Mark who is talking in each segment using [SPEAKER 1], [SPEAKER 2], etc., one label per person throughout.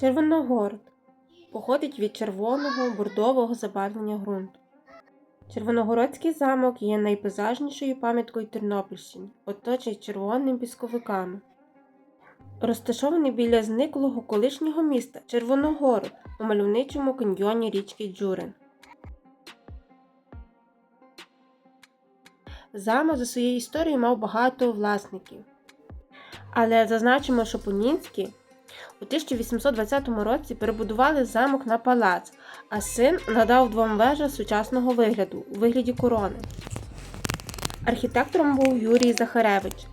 [SPEAKER 1] Червоногород походить від червоного бордового забарвлення ґрунту. Червоногородський замок є найпейзажнішою пам'яткою Тернопільщини, оточений червоними пісковиками. Розташований біля зниклого колишнього міста Червоногород у мальовничому каньйоні річки Джурин. Замок за своєю історією мав багато власників. Але зазначимо, що Понінські у 1820 році перебудували замок на палац, а син надав двом вежам сучасного вигляду у вигляді корони. Архітектором був Юрій Захаревич.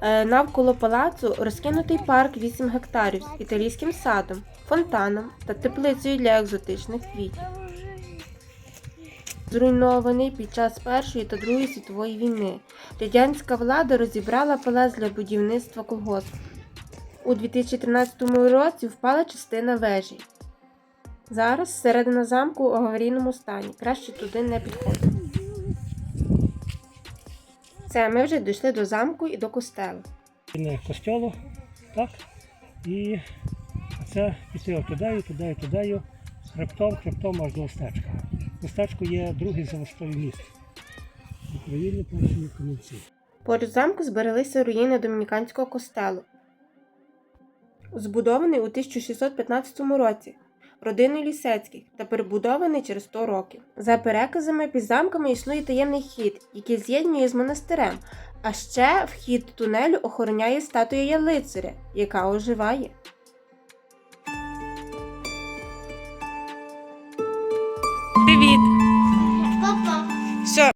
[SPEAKER 1] Е, Навколо палацу розкинутий парк 8 гектарів з італійським садом, фонтаном та теплицею для екзотичних квітів. Зруйнований під час Першої та Другої світової війни. Радянська влада розібрала палац для будівництва колгоспу. У 2013 році впала частина вежі. Зараз середина замку у аварійному стані. Краще туди не підходити. Це ми вже дійшли до замку і до костелу.
[SPEAKER 2] не костьолу, так? І це піти туди, і туди, і туди, хребтом, хребтом аж до Остечка. Остечко є другий за висотою міст. України перші камінці.
[SPEAKER 1] Поруч замку збереглися руїни домініканського костелу, збудований у 1615 році родиною Лісецьких та перебудований через 100 років. За переказами, під замками існує таємний хід, який з'єднує з монастирем, а ще вхід тунелю охороняє статуя Ялицаря, яка оживає.
[SPEAKER 3] Привіт!